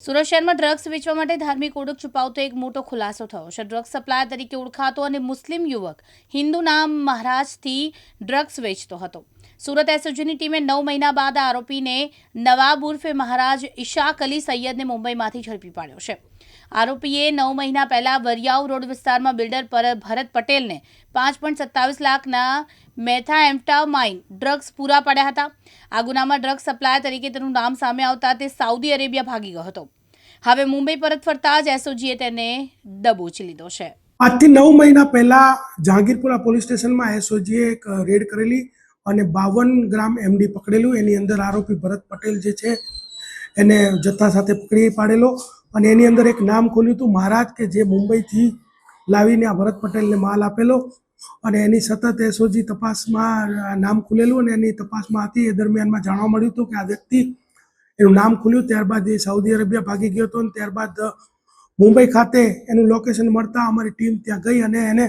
સુરત શહેરમાં ડ્રગ્સ વેચવા માટે ધાર્મિક ઓળખ છુપાવતો એક મોટો ખુલાસો થયો છે. ડ્રગ્સ સપ્લાયર તરીકે ઓળખાતો અને મુસ્લિમ યુવક હિન્દુ નામ મહારાજથી ડ્રગ્સ વેચતો હતો. સુરત એસઓજીની ટીમે નવ મહિના બાદ આરોપીને નવાબ ઉર્ફે મહારાજ ઇશાક અલી સૈયદને મુંબઈમાંથી ઝડપી પાડ્યો છે. આરોપીએ નવ મહિના પહેલા વરિયાવ રોડ વિસ્તારમાં બિલ્ડર પર ભરત પટેલને પાંચ સત્તાવીસ લાખના મેથાએમ્ફટામાઇન ડ્રગ્સ પૂરા પાડ્યા હતા. આ ગુનામાં ડ્રગ્સ સપ્લાયર તરીકે તેનું નામ સામે આવતા તે સાઉદી અરેબિયા ભાગી ગયો હતો. હવે મુંબઈ પરત ફરતા જ એસઓજીએ તેને દબોચી લીધો છે. આજથી નવ મહિના પહેલા જહાંગીરપુરા પોલીસ સ્ટેશનમાં એસઓજીએ એક રેડ કરેલી અને બાવન ગ્રામ એમડી પકડેલું. એની અંદર આરોપી ભરત પટેલ જે છે, એને જથ્થા સાથે પકડી પાડેલો અને એની અંદર એક નામ ખોલ્યું હતું, મહારાજ, કે જે મુંબઈથી લાવીને આ ભરત પટેલને માલ આપેલો. અને એની સતત એસઓજી તપાસમાં નામ ખુલેલું અને એની તપાસમાં હતી. એ દરમિયાનમાં જાણવા મળ્યું હતું કે આ વ્યક્તિ એનું નામ ખુલ્યું. ત્યારબાદ એ સાઉદી અરેબિયા ભાગી ગયો હતો અને ત્યારબાદ મુંબઈ ખાતે એનું લોકેશન મળતા અમારી ટીમ ત્યાં ગઈ અને એને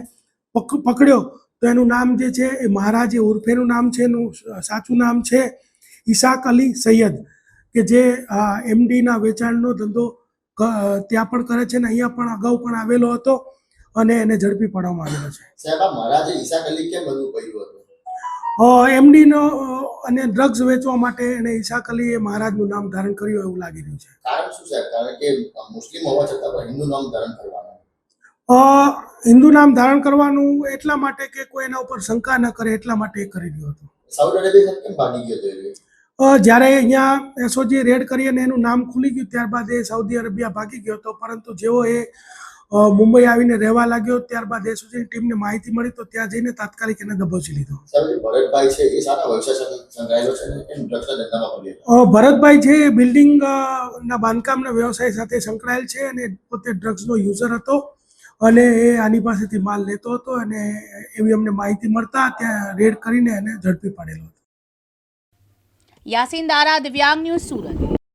પક, પકડ્યો. તો એનું નામ જે છે, એ મહારાજ એ ઉર્ફેનું નામ છે, એનું સાચું નામ છે ઈશાક અલી સૈયદ, કે જે એમડીના વેચાણનો ધંધો ત્યાં પણ કરે છે ને અહીંયા પણ અગાઉ પણ આવેલો હતો. અને એને ઝડપી પાડવામાં આવેલો છે. સાહેબ મહારાજે ઈસા અલી કેમ બધું કર્યું હતું? એમડીનો અને ડ્રગ્સ વેચવા માટે એને ઈશાક અલી એ મહારાજનું નામ ધારણ કર્યું એવું લાગી રહ્યું છે. કારણ શું સાહેબ? કારણ કે મુસ્લિમ હોવા છતાં પણ હિન્દુ નામ ધારણ કરવાનું. અ, હિન્દુ નામ ધારણ કરવાનું એટલા માટે કે કોઈ એના ઉપર શંકા ન કરે એટલા માટે એ કરી રહ્યો હતો. સાઉથ અરેબિયા કેમ ભાગી ગયો હતો એ? અ, જ્યારે અહીંયા એસઓજી રેડ કરી અને એનું નામ ખુલી ગયું ત્યારબાદ એ સાઉદી અરેબિયા ભાગી ગયો હતો પરંતુ જેવો એ મુંબઈ આવીને રહેવા લાગ્યો ત્યારબાદ એસઓજીની ટીમને માહિતી મળી તો ત્યાં જઈને તાત્કાલિક એને દબોચી લીધો. ભરતભાઈ છે બિલ્ડિંગ ના બાંધકામના વ્યવસાય સાથે સંકળાયેલ છે અને પોતે ડ્રગ્સનો યુઝર હતો અને એ આની પાસેથી માલ લેતો હતો અને એવી અમને માહિતી મળતા ત્યાં રેડ કરીને એને ઝડપી પાડેલો હતો. યાસીન દારા દિવ્યાંગ ન્યૂઝ સુરત.